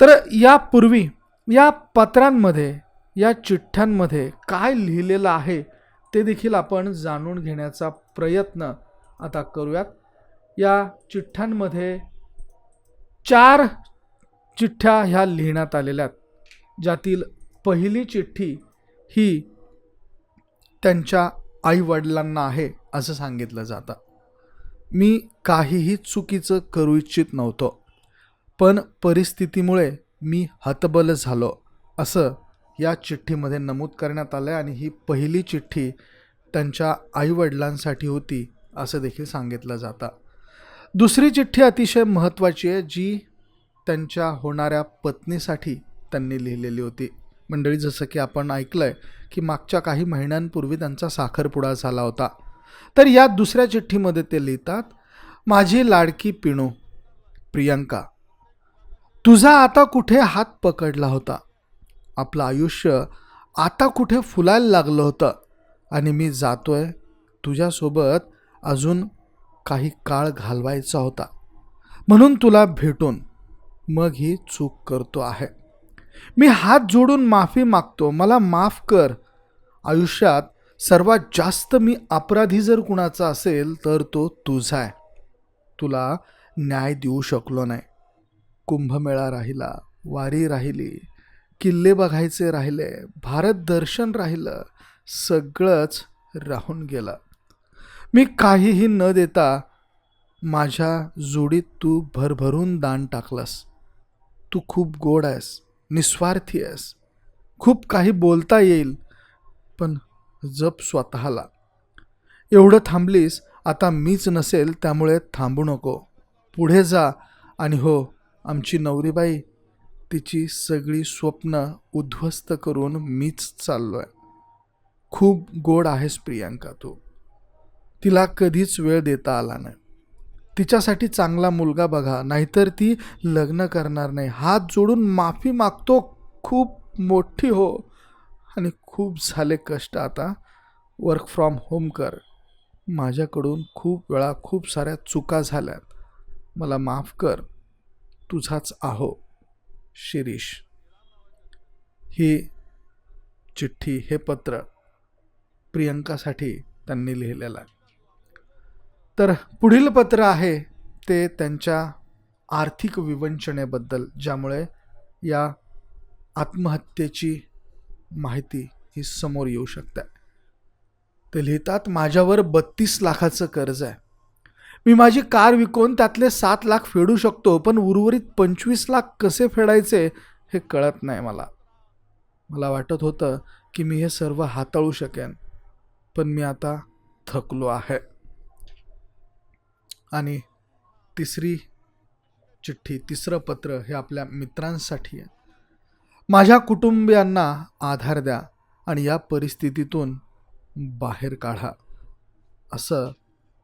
तर यापूर्वी या पत्रांमध्ये या चिठ्ठ्यांमध्ये काय लिहिलेलं आहे ते देखील आपण जाणून घेण्याचा प्रयत्न आता करूयात. या चिठ्ठ्यांमध्ये चार चिठ्ठ्या ह्या लिहिण्यात आलेल्या आहेत. ज्यातील पहिली चिठ्ठी ही त्यांच्या आईवडिलांना आहे असं सांगितलं जातं. मी काहीही चुकीचं करू इच्छित नव्हतो. पण परिस्थितीमुळे मी हतबल झालो असं या चिठ्ठीमध्ये नमूद करण्यात आलं आहे आणि ही पहिली चिठ्ठी त्यांच्या आईवडिलांसाठी होती असं देखील सांगितलं जातं. दुसरी चिठ्ठी अतिशय महत्त्वाची आहे जी त्यांच्या होणाऱ्या पत्नीसाठी त्यांनी लिहिलेली होती. मंडळी जसं की आपण ऐकलं आहे की मागच्या काही महिन्यांपूर्वी त्यांचा साखरपुडा झाला होता. तर या दुसऱ्या चिठ्ठीमध्ये ते लिहितात माझी लाडकी पिणू प्रियंका तुझा आता कुठे हात पकडला होता? आपलं आयुष्य आता कुठे फुलायला लागलं होतं? आणि मी जातोय तुझ्यासोबत अजून काही काळ घालवायचा होता. म्हणून तुला भेटून मग ही चूक करतो आहे. मी हात जोडून माफी मागतो. मला माफ कर. आयुष्यात सर्वात जास्त मी अपराधी जर कुणाचा असेल तर तो तुझा आहे. तुला न्याय देऊ शकलो नाही. कुंभमेळा राहिला वारी राहिली किल्ले बघायचे राहिले भारत दर्शन राहिलं सगळंच राहून गेलं. मी काहीही न देता माझ्या जोडीत तू भरभरून दान टाकलंस. तू खूप गोड आहेस निस्वार्थी आहेस. खूप काही बोलता येईल पण जप स्वतःला. एवढं थांबलीस आता मीच नसेल त्यामुळे थांबू नको. पुढे जा आणि हो आमची नवरीबाई तिची सगळी स्वप्न उद्ध्वस्त करून मीच चाललो आहे खूप गोड आहेस प्रियांका तू. तिला कधीच वेळ देता आला नाही. तिच्यासाठी चांगला मुलगा बघा नाहीतर ती लग्न करणार नाही. हात जोडून माफी मागतो खूप मोठी हो. आणि खूप झाले कष्ट आता. वर्क फ्रॉम होम कर. माझ्याकडून खूप वेळा खूप साऱ्या चुका झाल्यात. मला माफ कर. तुझाच आहो शिरीष. ही चिठ्ठी हे पत्र प्रियंकासाठी त्यांनी लिहिलेलं आहे. तर पुढील पत्र आहे ते त्यांच्या आर्थिक विवंचनेबद्दल ज्यामुळे या आत्महत्येची माहिती ही समोर येऊ शकते. ते लिहितात माझ्यावर बत्तीस लाखाचं कर्ज आहे. मी माझी कार विकून त्यातले सात लाख फेडू शकतो पण उर्वरित पंचवीस लाख कसे फेडायचे हे कळत नाही मला. मला वाटत होतं की मी हे सर्व हाताळू शकेन पण मी आता थकलो आहे. आणि तिसरी चिठ्ठी तिसरं पत्र हे आपल्या मित्रांसाठी आहे. माझ्या कुटुंबियांना आधार द्या आणि या परिस्थितीतून बाहेर काढा. असं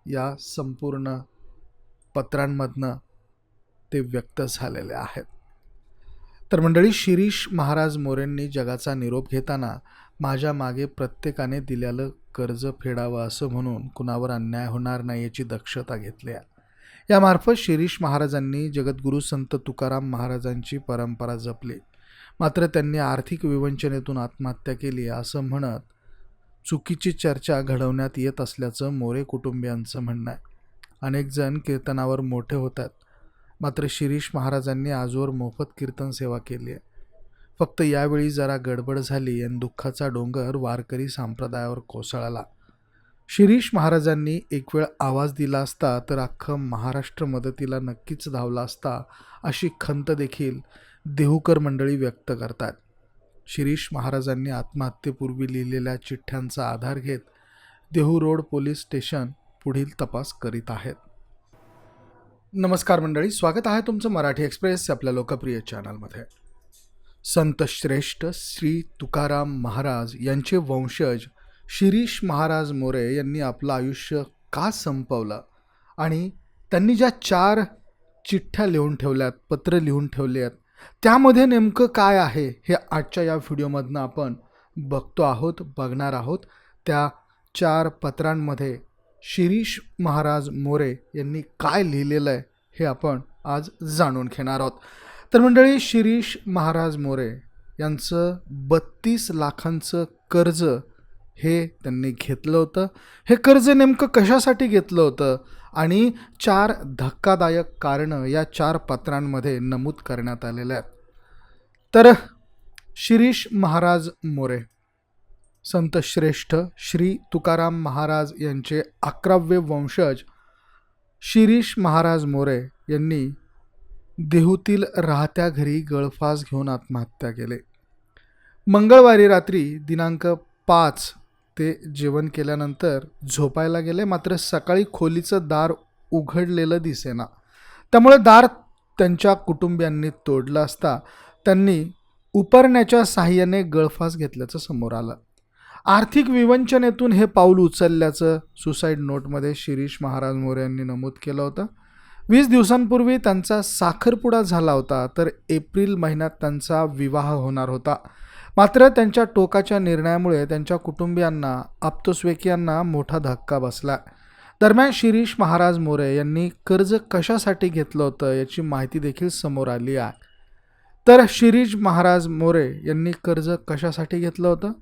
या संपूर्ण पत्रांमधनं ते व्यक्त झालेले आहेत. तर मंडळी शिरीष महाराज मोरेंनी जगाचा निरोप घेताना माझ्या मागे प्रत्येकाने दिलेलं कर्ज फेडावं असं म्हणून कुणावर अन्याय होणार नाही याची दक्षता घेतली आहे. यामार्फत शिरीष महाराजांनी जगद्गुरू संत तुकाराम महाराजांची परंपरा जपली. मात्र त्यांनी आर्थिक विवंचनेतून आत्महत्या केली असं म्हणत चुकीची चर्चा घडवण्यात येत असल्याचं मोरे कुटुंबियांचं म्हणणं आहे. अनेक जण कीर्तनावर मोठे होतात मात्र शिरीष महाराजांनी आजवर मोफत कीर्तन सेवा केली आहे. फक्त यावेळी जरा गडबड झाली आणि दुःखाचा डोंगर वारकरी संप्रदायावर कोसळला. शिरीष महाराजांनी एक वेळ आवाज दिला असता तर अख्खं महाराष्ट्र मदतीला नक्कीच धावला असता अशी खंत देखील देहूकर मंडळी व्यक्त करतात. शिरीष महाराजांनी आत्महत्येपूर्वी लिहिलेल्या चिठ्ठ्यांचा आधार घेत देहू रोड पोलीस स्टेशन पुढील तपास करीत आहेत. नमस्कार मंडळी स्वागत आहे तुमचं मराठी एक्सप्रेस आपल्या लोकप्रिय चॅनलमध्ये. संत श्रेष्ठ श्री तुकाराम महाराज यांचे वंशज शिरीष महाराज मोरे यांनी आपलं आयुष्य का संपवलं आणि त्यांनी ज्या चार चिठ्ठ्या लिहून ठेवल्यात पत्र लिहून ठेवले आहेत त्यामध्ये नेमकं काय आहे हे आजच्या या व्हिडिओमधनं आपण बघतो आहोत बघणार आहोत. त्या चार पत्रांमध्ये शिरीष महाराज मोरे यांनी काय लिहिलेलं आहे हे आपण आज जाणून घेणार आहोत. तर मंडळी शिरीष महाराज मोरे यांचं बत्तीस लाखांचं कर्ज हे त्यांनी घेतलं होतं. हे कर्ज नेमकं कशासाठी घेतलं होतं? आणि चार धक्कादायक कारणं या चार पत्रांमध्ये नमूद करण्यात आलेल्या आहेत. तर शिरीष महाराज मोरे संत श्रेष्ठ श्री तुकाराम महाराज यांचे अकरावे वंशज शिरीष महाराज मोरे यांनी देहूतील राहत्या घरी गळफास घेऊन आत्महत्या केले. मंगळवारी रात्री दिनांक पाच ते जेवण केल्यानंतर झोपायला गेले मात्र सकाळी खोलीचं दार उघडलेलं दिसेना. त्यामुळे दार त्यांच्या कुटुंबियांनी तोडलं असता त्यांनी उपरण्याच्या साह्याने गळफास घेतल्याचं समोर आलं. आर्थिक विवंचनेतून हे पाऊल उचलल्याचं सुसाईड नोटमध्ये शिरीष महाराज मोरे यांनी नमूद केलं होतं. वीस दिवसांपूर्वी त्यांचा साखरपुडा झाला होता तर एप्रिल महिन्यात त्यांचा विवाह होणार होता. मात्र त्यांच्या टोकाच्या निर्णयामुळे त्यांच्या कुटुंबियांना आप्तस्वेकियांना मोठा धक्का बसला. दरम्यान शिरीष महाराज मोरे यांनी कर्ज कशासाठी घेतलं होतं याची माहिती देखील समोर आली आहे. तर शिरीष महाराज मोरे यांनी कर्ज कशासाठी घेतलं होतं?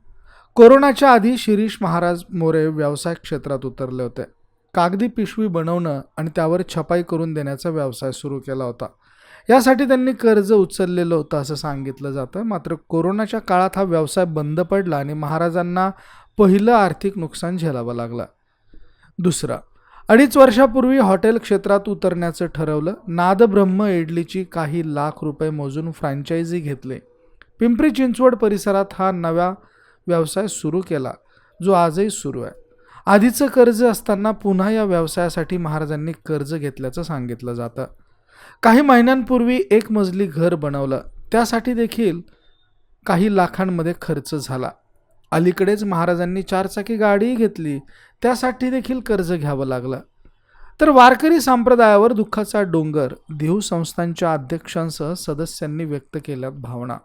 कोरोनाच्या आधी शिरीष महाराज मोरे व्यवसाय क्षेत्रात उतरले होते. कागदी पिशवी बनवणं आणि त्यावर छपाई करून देण्याचा व्यवसाय सुरू केला होता. यासाठी त्यांनी कर्ज उचललेलं होतं असं सांगितलं जातं. मात्र कोरोनाच्या काळात हा व्यवसाय बंद पडला आणि महाराजांना पहिलं आर्थिक नुकसान झेलावं लागलं. दुसरं अडीच वर्षापूर्वी हॉटेल क्षेत्रात उतरण्याचं ठरवलं. नादब्रह्म इडलीची काही लाख रुपये मोजून फ्रँचायझी घेतले. पिंपरी चिंचवड परिसरात हा नवा व्यवसाय सुरू केला जो आजही सुरू आहे. आधीचं कर्ज असताना पुन्हा या व्यवसायासाठी महाराजांनी कर्ज घेतल्याचं सांगितलं जातं. काही महिन्यांपूर्वी एक मजली घर बनवलं. त्यासाठी देखील काही लाखांमध्ये खर्च झाला. अलीकडेच महाराजांनी चारचाकी गाडीही घेतली. त्यासाठी देखील कर्ज घ्यावं लागलं. तर वारकरी संप्रदायावर दुःखाचा डोंगर देहू संस्थांच्या अध्यक्षांसह सदस्यांनी व्यक्त केल्यात भावना.